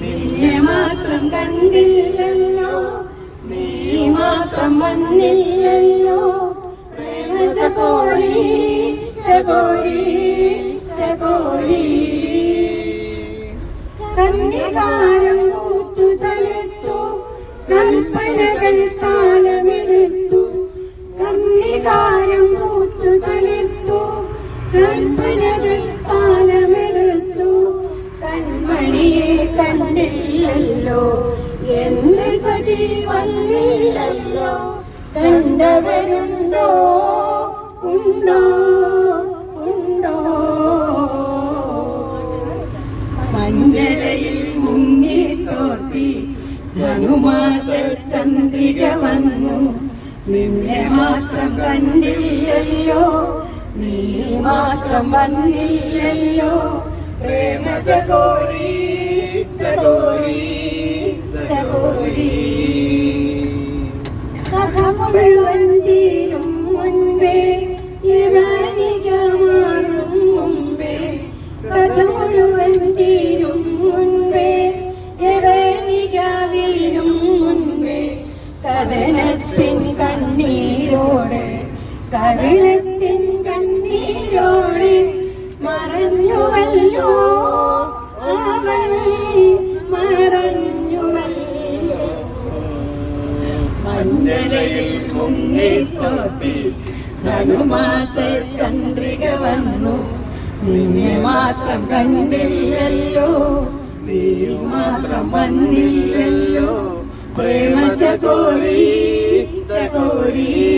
നിന്നെ മാത്രം കണ്ടില്ലല്ലോ. നീ മാത്രം വന്നില്ലല്ലോ. ചകോരി ചകോരി ചകോരി കന്നികാരം പൂത്തു തളിർത്തു കൽപ്പനകൾ താളമെടുത്തു. കന്യകാരം പൂത്തു തളിർത്തു കൽപ്പനകൾ കണ്ടില്ലല്ലോ എന്ത് സഖി വന്നില്ലല്ലോ. കണ്ടവരുണ്ടോ? ഉണ്ടോ? ഉണ്ടോ? മഞ്ഞളയിൽ മുങ്ങി തോർത്തി ധനുമാസ ചന്ദ്രിക വന്നു. നിന്നെ മാത്രം കണ്ടില്ലല്ലോ. നീ മാത്രം വന്നില്ലല്ലോ. പ്രേമ ചകോരി ചകോരി കഥ മുഴുവൻ തീരും മുൻപേ. യവനിക മാറും മുമ്പേ കഥ മുഴുവൻ തീരും മുൻപേ യവനിക വീഴും മുൻപേ. കഥനത്തിൻ കണ്ണീരോട് കവിളത്തിൻ മുങ്ങിത്തോട്ടി ധനുമാസ ചന്ദ്രിക വന്നു. നിന്നെ മാത്രം കണ്ടില്ലല്ലോ. നീ മാത്രം വന്നില്ലല്ലോ. പ്രേമ ചകോരി ചകോരി